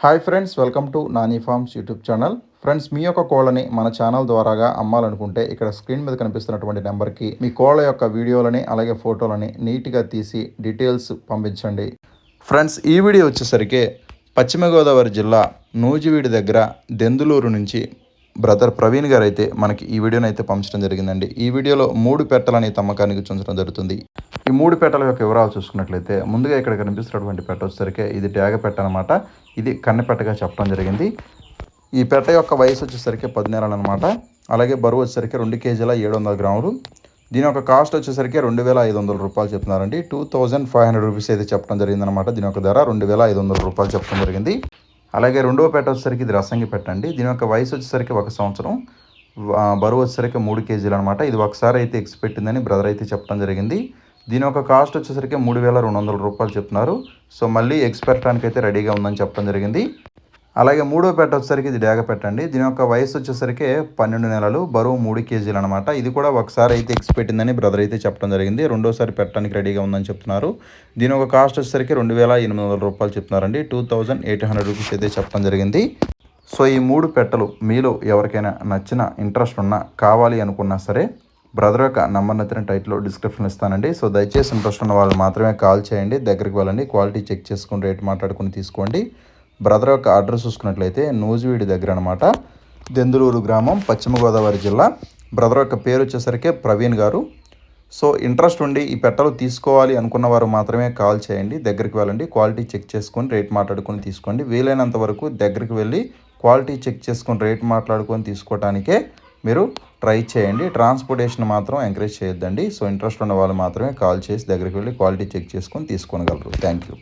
Hi friends welcome to Nani farms YouTube channel friends మీ యొక్క కోళ్ళని మన ఛానల్ ద్వారాగా అమ్మాలనుకుంటే ఇక్కడ స్క్రీన్ మీద కనిపిస్తున్నటువంటి నెంబర్కి మీ కోళ్ళ యొక్క వీడియోలని అలాగే ఫోటోలని నీట్గా తీసి డీటెయిల్స్ పంపించండి. ఫ్రెండ్స్ ఈ వీడియో వచ్చేసరికి పశ్చిమ గోదావరి జిల్లా నూజివీడి దగ్గర దెందులూరు నుంచి బ్రదర్ ప్రవీణ్ గారు అయితే మనకి ఈ వీడియోని అయితే పంపించడం జరిగిందండి. ఈ వీడియోలో మూడు పెట్టలని తమ్మకానికి చూంచడం జరుగుతుంది. ఈ మూడు పెట్టల యొక్క వివరాలు చూసుకున్నట్లయితే ముందుగా ఇక్కడ కనిపిస్తున్నటువంటి పెట్ట వచ్చేసరికి ఇది డ్యాగ పెట్ట అనమాట ఇది కన్నెపెట్టగా చెప్పడం జరిగింది. ఈ పెట్ట యొక్క వయసు వచ్చేసరికి పది నెలలు అనమాట అలాగే బరువు వచ్చేసరికి రెండు కేజీల ఏడు వందల గ్రాములు. దీని యొక్క కాస్ట్ వచ్చేసరికి రెండు వేల ఐదు వందల రూపాయలు చెప్తున్నారండి. Two thousand five hundred rupees అయితే చెప్పడం జరిగిందనమాట దీని యొక్క ధర. రెండు వేల ఐదు వందల రూపాయలు చెప్పడం జరిగింది. అలాగే రెండవ పెట్ట వచ్చేసరికి ఇది రసంగి పెట్టండి దీని యొక్క వయసు వచ్చేసరికి ఒక సంవత్సరం. బరువు వచ్చేసరికి మూడు కేజీలు అనమాట ఇది ఒకసారి అయితే ఎక్స్ పెట్టిందని బ్రదర్ అయితే చెప్పడం జరిగింది. దీని యొక్క కాస్ట్ వచ్చేసరికి మూడు వేల రెండు వందల రూపాయలు చెప్తున్నారు. సో మళ్ళీ ఎక్స్పెక్టానికి అయితే రెడీగా ఉందని చెప్పడం జరిగింది. అలాగే మూడో పెట్ట వచ్చేసరికి ఇది డేగ పెట్టండి దీని యొక్క వయసు వచ్చేసరికి పన్నెండు నెలలు బరువు మూడు కేజీలు అనమాట ఇది కూడా ఒకసారి అయితే ఎక్స్ పెట్టిందని బ్రదర్ అయితే చెప్పడం జరిగింది. రెండోసారి పెట్టడానికి రెడీగా ఉందని చెప్తున్నారు. దీని యొక్క కాస్ట్ వచ్చేసరికి రెండు వేల ఎనిమిది వందల రూపాయలు చెప్తున్నారండి. Two thousand eight hundred rupees అయితే చెప్పడం జరిగింది. సో ఈ మూడు పెట్టలు మీలో ఎవరికైనా నచ్చిన ఇంట్రెస్ట్ ఉన్నా కావాలి అనుకున్నా సరే బ్రదర్ యొక్క నంబర్ నచ్చిన టైట్లో డిస్క్రిప్షన్ ఇస్తానండి. సో దయచేసి ఇంట్రెస్ట్ ఉన్న వాళ్ళు మాత్రమే కాల్ చేయండి. దగ్గరికి వెళ్ళండి. క్వాలిటీ చెక్ చేసుకుని రేట్ మాట్లాడుకుని తీసుకోండి. బ్రదర్ యొక్క అడ్రస్ చూసుకున్నట్లయితే నూజివీడి దగ్గర అనమాట దెందులూరు గ్రామం పశ్చిమ గోదావరి జిల్లా. బ్రదర్ యొక్క పేరు వచ్చేసరికి ప్రవీణ్ గారు. సో ఇంట్రెస్ట్ ఉండి ఈ పెట్టలు తీసుకోవాలి అనుకున్న వారు మాత్రమే కాల్ చేయండి. దగ్గరికి వెళ్ళండి. క్వాలిటీ చెక్ చేసుకొని రేట్ మాట్లాడుకొని తీసుకోండి. వీలైనంత వరకు దగ్గరికి వెళ్ళి క్వాలిటీ చెక్ చేసుకొని రేట్ మాట్లాడుకొని తీసుకోవటానికే మీరు ట్రై చేయండి. ట్రాన్స్పోర్టేషన్ మాత్రం ఎంకరేజ్ చేయొద్దండి. సో ఇంట్రెస్ట్ ఉన్న వాళ్ళు మాత్రమే కాల్ చేసి దగ్గరికి వెళ్ళి క్వాలిటీ చెక్ చేసుకొని తీసుకోగలరు థ్యాంక్ యూ.